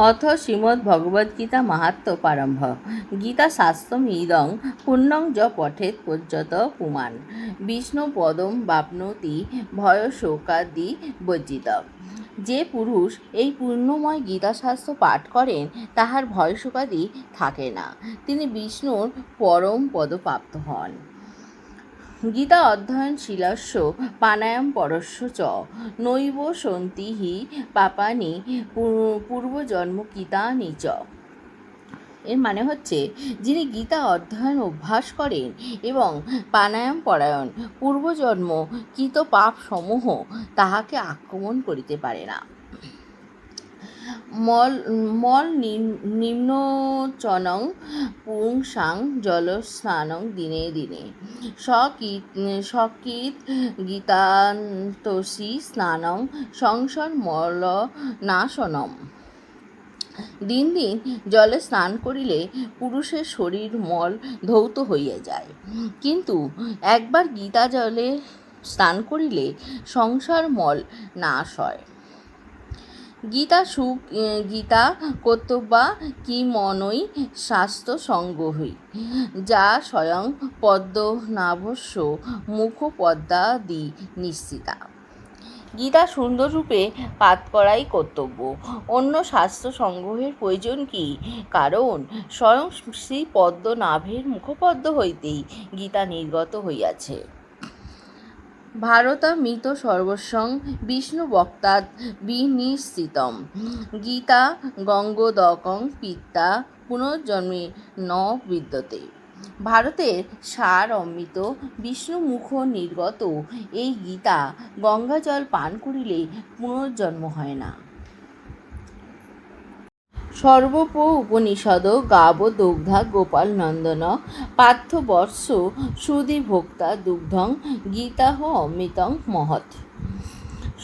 অথ শ্রীমদ্ ভগবদ্গীতা মাহাত্ম প্রারম্ভ গীতা শাস্ত্রম ইদং পুণ্যং য পঠেত পর্যত পুমান বিষ্ণু পদম বাপ্নতি ভয় শোকাদি বর্জিত যে পুরুষ এই পূর্ণময় গীতাশাস্ত্র পাঠ করেন, তাহার ভয় শোকাদি থাকে না। তিনি বিষ্ণুর পরম পদপ্রাপ্ত হন। গীতা অধ্যয়নশীলস্য প্রাণায়াম পরস্য চ। নৈব সন্তি হি পাপানি পূর্বজন্ম পূর্বজন্মকৃতানি চ। এর মানে হচ্ছে, যিনি গীতা অধ্যয়ন অভ্যাস করেন এবং প্রাণায়াম পরায়ণ, পূর্বজন্ম কৃত পাপ সমূহ তাহাকে আক্রমণ করিতে পারে না। মল মল নিম- নিম্নোচনং পুংসাং জলস্নানং দিনে দিনে। সকীত সকীত গীতান্তসি স্নানং সংসার মল নাশনম দিন দিন জলে স্নান করিলে পুরুষের শরীর মল ধৌত হইয়া যায়। কিন্তু একবার গীতা জলে স্নান করিলে সংসার মল নাশ হয়। গীতা সুখ গীতা কর্তব্যা কি মনই স্বাস্থ্য সংগ্রহী যা স্বয়ং পদ্মনাভস্য মুখপদ্মাদি নিশ্চিতা। গীতা সুন্দররূপে পাঠ করাই কর্তব্য। অন্য শাস্ত্র সংগ্রহের প্রয়োজন কি? কারণ স্বয়ং শ্রী পদ্মনাভের মুখপদ্ম হইতেই গীতা নির্গত হইয়াছে। ভারতামৃত সর্বস্বং বিষ্ণু বক্তাৎ বিনিশ্চিতম। গীতা গঙ্গোদকং পিতা পুনর্জন্মে ন বিদ্যতে। ভারতের সার অমৃত বিষ্ণুমুখ নির্গত এই গীতা গঙ্গাজল পান করিলে পুনর্জন্ম হয় না। সর্বপ উপনিষদ গাব দগ্ধা গোপাল নন্দন, পার্থ বর্ষ সুধি ভোক্তা দুগ্ধং, গীতাহ অমৃতং মহৎ।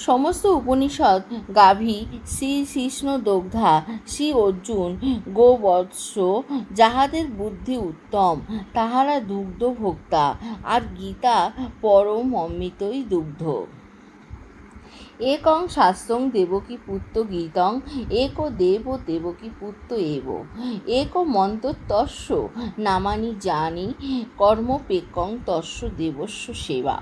সমস্ত উপনিষদ গাভী শ্রী কৃষ্ণ দগ্ধা, শ্রী অর্জুন, গোবৎস, যাহাদের বুদ্ধি উত্তম, তাহারা দুগ্ধ ভোক্তা, আর গীতা পরম অমৃতই দুগ্ধ। একং শাস্ত্রং দেবকী পুত্র গীতং, এক দেব দেবকী পুত্র এব। এক মন্তত্তস্য নামানি জানি কর্মপেকং তস্য দেবস্য সেবা।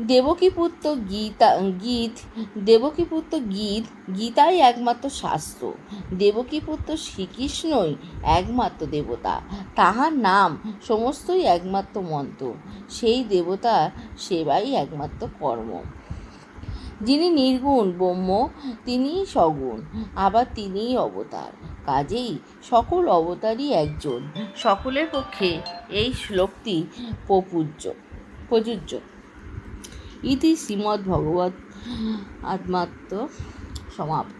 দেবকীপুত্র গীতা, গীত দেবকীপুত্র গীত, গীতাই একমাত্র শাস্ত্র। দেবকীপুত্র শ্রীকৃষ্ণই একমাত্র দেবতা, তাহার নাম সমস্তই একমাত্র মন্ত্র, সেই দেবতা সেবাই একমাত্র কর্ম। যিনি নির্গুণ, ব্রহ্ম, তিনিই সগুণ, আবার তিনিই অবতার। কাজেই সকল অবতারই একজন। সকলের পক্ষে এই শ্লোকটি প্রপূজ্য, প্রযোজ্য। ইতি শ্রীমদ্ ভগবত আত্মাত্ম সমাপ্ত।